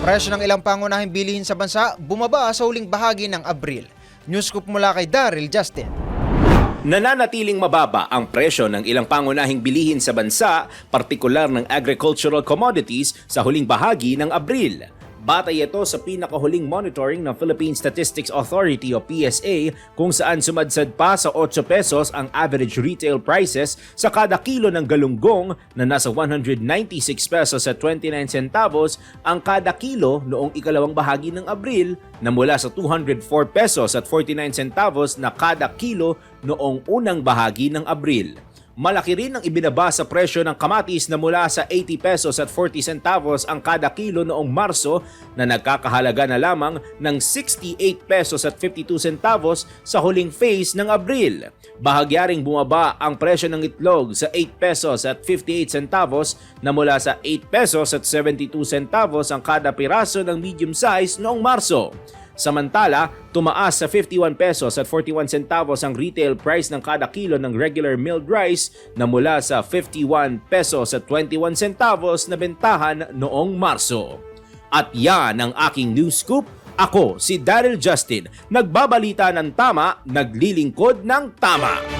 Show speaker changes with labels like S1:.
S1: Presyo ng ilang pangunahing bilihin sa bansa bumaba sa huling bahagi ng Abril. News Scoop mula kay Daryl Justin.
S2: Nananatiling mababa ang presyo ng ilang pangunahing bilihin sa bansa, partikular ng agricultural commodities sa huling bahagi ng Abril. Batay ito sa pinakahuling monitoring ng Philippine Statistics Authority o PSA kung saan sumadsad pa sa 8 pesos ang average retail prices sa kada kilo ng galunggong na nasa 196 pesos at 29 centavos ang kada kilo noong ikalawang bahagi ng Abril na mula sa 204 pesos at 49 centavos na kada kilo noong unang bahagi ng Abril. Malaki rin ang ibinaba sa presyo ng kamatis na mula sa 80 pesos at 40 centavos ang kada kilo noong Marso na nagkakahalaga na lamang ng 68 pesos at 52 centavos sa huling phase ng Abril. Bahagyaring bumaba ang presyo ng itlog sa 8 pesos at 58 centavos na mula sa 8 pesos at 72 centavos ang kada piraso ng medium size noong Marso. Samantala, tumaas sa 51 pesos at 41 centavos ang retail price ng kada kilo ng regular milled rice na mula sa 51 pesos at 21 centavos na bentahan noong Marso. At yan ang aking news scoop. Ako si Daryl Justin, nagbabalita ng tama, naglilingkod ng tama.